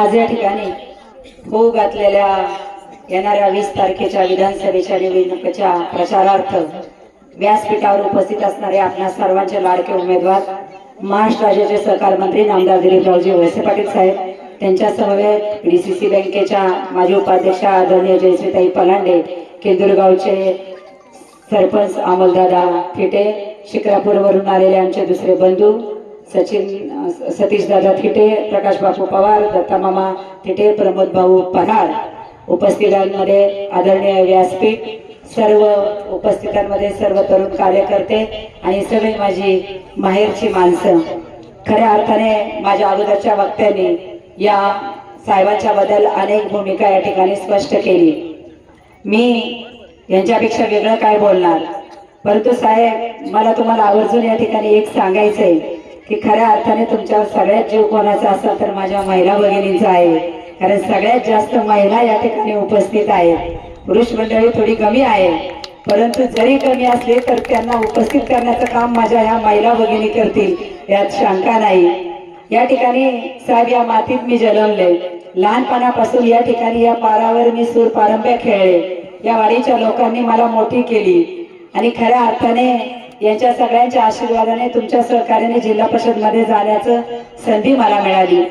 आज या ठिकाणी होऊ घातलेल्या येणाऱ्या वीस तारखेच्या विधानसभेच्या निवडणुकीच्या प्रचारार्थ व्यासपीठावर उपस्थित असणारे आपल्या सर्वांचे लाडके उमेदवार महाराष्ट्र राज्याचे सहकार मंत्री नामदार दिलीपरावजी वळसे पाटील साहेब त्यांच्या समवेत डीसीसी बँकेच्या माजी उपाध्यक्षा आदरणीय जयश्रीताई पलांडे केंदुरगावचे सरपंच अमलदादा फिटे शिक्रापूरवरून आलेले आमचे दुसरे बंधू सचिन सतीश दादा थिटे प्रकाश बापू पवार दत्ता मामा थिटे प्रमोद भाऊ पराड उपस्थितांमध्ये आदरणीय व्यासपीठ सर्व उपस्थितांमध्ये सर्व तरुण कार्यकर्ते आणि सगळी माझी माहेरची माणसं. खऱ्या अर्थाने माझ्या अगोदरच्या वक्त्यांनी या साहेबांच्या बद्दल अनेक भूमिका या ठिकाणी स्पष्ट केली. मी यांच्यापेक्षा वेगळं काय बोलणार? परंतु साहेब मला तुम्हाला आवर्जून या ठिकाणी एक सांगायचंय. की खऱ्या अर्थाने तुमच्यावर सगळ्यात जीव कोणाचा असेल तर माझ्या महिला भगिनींचा आहे. कारण सगळ्यात जास्त महिला या ठिकाणी उपस्थित आहेत. पुरुष मंडळी थोडी कमी आहे. परंतु जरी कमी असले तर त्यांना उपस्थित करण्याचं काम माझ्या ह्या महिला भगिनी करतील. यात शंका नाही. या ठिकाणी साहेब या मातीत मी जन्मले. लहानपणापासून या ठिकाणी या पारावर मी सूर पारंब्या खेळले. या वाडीच्या लोकांनी मला मोठी केली. आणि खऱ्या अर्थाने यांच्या सगळ्यांच्या आशीर्वादाने तुमच्या सहकार्याने जिल्हा परिषदमध्ये जाण्याचं संधी मला मिळाली.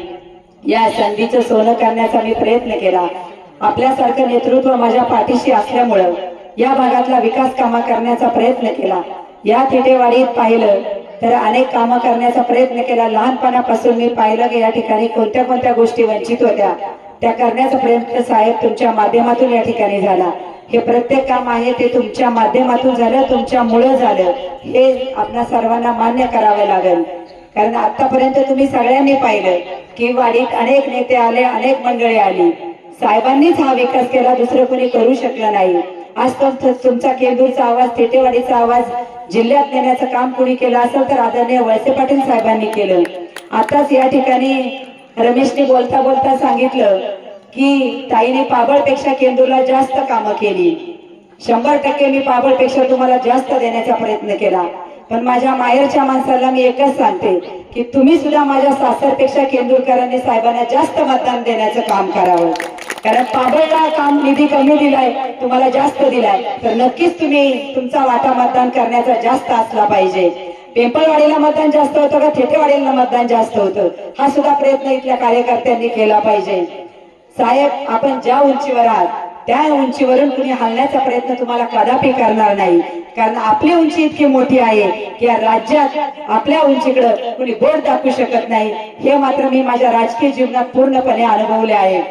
या संधीचं सोनं करण्याचा मी प्रयत्न केला. आपल्यासारखं नेतृत्व माझ्या पाठीशी असल्यामुळं या भागातला विकास कामा करण्याचा प्रयत्न केला. या थिटेवाडीत पाहिलं तर अनेक कामं करण्याचा प्रयत्न केला. लहानपणापासून मी पाहिलं की या ठिकाणी कोणत्या कोणत्या गोष्टी वंचित होत्या. त्या करण्याचा प्रयत्न साहेब तुमच्या माध्यमातून या ठिकाणी झाला. हे प्रत्येक काम आहे ते तुमच्या माध्यमातून झालं तुमच्यामुळं झालं. हे आपल्या सर्वांना मान्य करावं लागेल. कारण आतापर्यंत तुम्ही सगळ्यांनी पाहिलं की वाडीत अनेक नेते आले अनेक मंडळी आली. साहेबांनीच हा विकास केला दुसरं कोणी करू शकलं नाही. आज तो तुमचा केंदूरचा आवाज तेटेवाडीचा आवाज जिल्ह्यात नेण्याचं काम कोणी केलं असेल तर आदरणीय वळसे पाटील साहेबांनी केलं. आताच या ठिकाणी रमेशने बोलता बोलता सांगितलं की ताईने पाबळपेक्षा केंदूरला जास्त कामं केली. शंभर टक्के मी पाबळपेक्षा तुम्हाला जास्त देण्याचा प्रयत्न केला. पण माझ्या माहेरच्या माणसाला मी एकच सांगते की तुम्ही सुद्धा माझ्या सासरपेक्षा केंदूरकरांनी साहेबांना जास्त मतदान देण्याचं काम करावं. कारण पाबळला काम निधी कमी दिलाय तुम्हाला जास्त दिलाय. तर नक्कीच तुम्ही तुमचा वाटा मतदान करण्याचा जास्त असला पाहिजे. पिंपळवाडीला मतदान जास्त होतं का? थेटेवाडीला मतदान जास्त होतं. हा सुद्धा प्रयत्न इथल्या कार्यकर्त्यांनी केला पाहिजे. साहेब आपण ज्या उंचीवर आहात त्या उंचीवरून कुणी हलण्याचा प्रयत्न तुम्हाला कदापि करणार नाही. कारण आपली उंची इतकी मोठी आहे की या राज्यात आपल्या उंचीकडे कुणी बोट दाखवू शकत नाही. हे मात्र मी माझ्या राजकीय जीवनात पूर्णपणे अनुभवले आहे.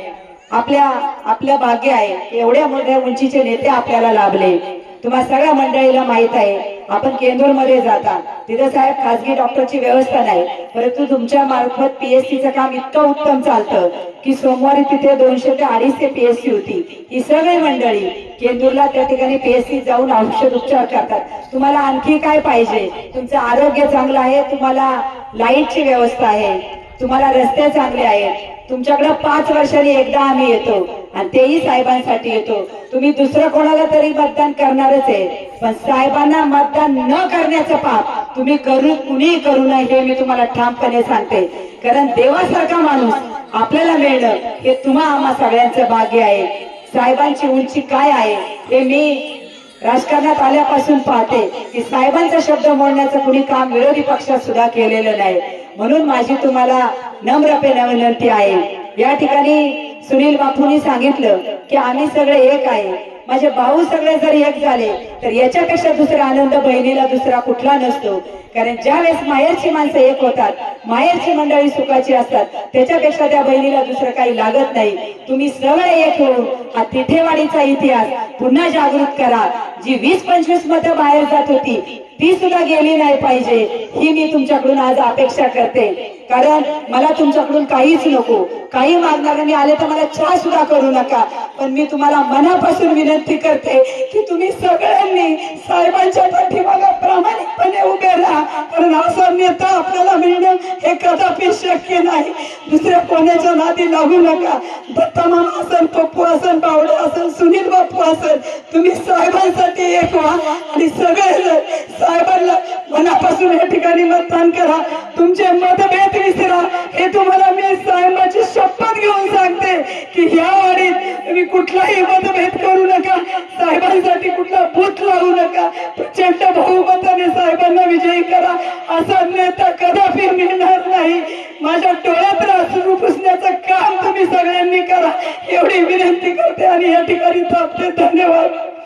आपल्या आपलं भाग्य आहे एवढ्या मोठ्या उंचीचे नेते आपल्याला लाभले. तुम्हाला सगळ्या मंडळीला माहीत आहे आपण केंदूरमध्ये जाता तिथे साहेब खासगी डॉक्टरची व्यवस्था नाही. परंतु तुमच्या मार्फत पीएससीचं काम इतकं उत्तम चालतं की सोमवारी तिथे दोनशे ते अडीचशे पीएससी होती. ही सगळी मंडळी केंदूरला त्या ठिकाणी पीएससी जाऊन औषध उपचार करतात. तुम्हाला आणखी काय पाहिजे? तुमचं आरोग्य चांगलं आहे तुम्हाला लाईटची व्यवस्था आहे तुम्हाला रस्ते चांगले आहेत. तुमच्याकडे पाच वर्षांनी एकदा आम्ही येतो आणि तेही साहेबांसाठी येतो. तुम्ही दुसरं कोणाला तरी मतदान करणारच आहे. पण साहेबांना मतदान न करण्याचं पाप तुम्ही करू कुणीही करू नये हे मी तुम्हाला ठामपणे सांगते. कारण देवासारखा माणूस आपल्याला मिळणं हे तुम्हा आम्हा सगळ्यांचं भाग्य आहे. साहेबांची उंची काय आहे हे मी राजकारणात आल्यापासून पाहते की साहेबांचा शब्द मोडण्याचं कुणी काम विरोधी पक्षात सुद्धा केलेलं नाही. म्हणून माझी तुम्हाला नम्रपणे विनंती आहे. या ठिकाणी सुनील बापूंनी सांगितलं की आम्ही सगळे एक आहे. माझे भाऊ सगळे जर एक झाले तर याच्यापेक्षा दुसरा आनंद बहिणीला दुसरा कुठला नसतो. कारण ज्या वेळेस माहेरची माणसं एक होतात माहेरची मंडळी सुखाची असतात त्याच्यापेक्षा त्या बहिणीला दुसरं काही लागत नाही. तुम्ही सगळे एक होऊन हा तिथेवाडीचा इतिहास पुन्हा जागृत करा. जी वीस पंचवीस मतं बाहेर जात होती ती सुद्धा गेली नाही पाहिजे. ही मी तुमच्याकडून आज अपेक्षा करते. कारण मला तुमच्याकडून काहीच नको. काही मागणाऱ्यांनी आले तर मला चहा सुद्धा करू नका. पण मी तुम्हाला मनापासून विनंती करते की तुम्ही सगळ्यांनी साहेबांच्या पाठीमागा प्रामाणिकपणे उभे राहा. कारण असा नेता आपल्याला मिळणं हे कदापि शक्य नाही. दुसऱ्या कोणाच्या नादी लागू नका. दत्ता असेल पप्पू असेल बावडे असेल सुनील बापू असेल तुम्ही साहेबांसाठी एक व्हा आणि सगळे साहेबांना मनापासून या ठिकाणी मतदान करा. तुमचे मतभेद विसरा. हे तुम्हाला मी साहेबांची शपथ घेऊन सांगते की ह्या वाडीत तुम्ही कुठलाही मतभेद करू नका. साहेबांसाठी कुठला बूथ लावू नका. प्रचंड बहुमताने साहेबांना विजयी करा. असा नेता कदापि मिळणार नाही. माझ्या डोळ्यात अश्रू पुसण्याचं काम तुम्ही सगळ्यांनी करा. एवढी विनंती करते आणि या ठिकाणी थांबते. धन्यवाद.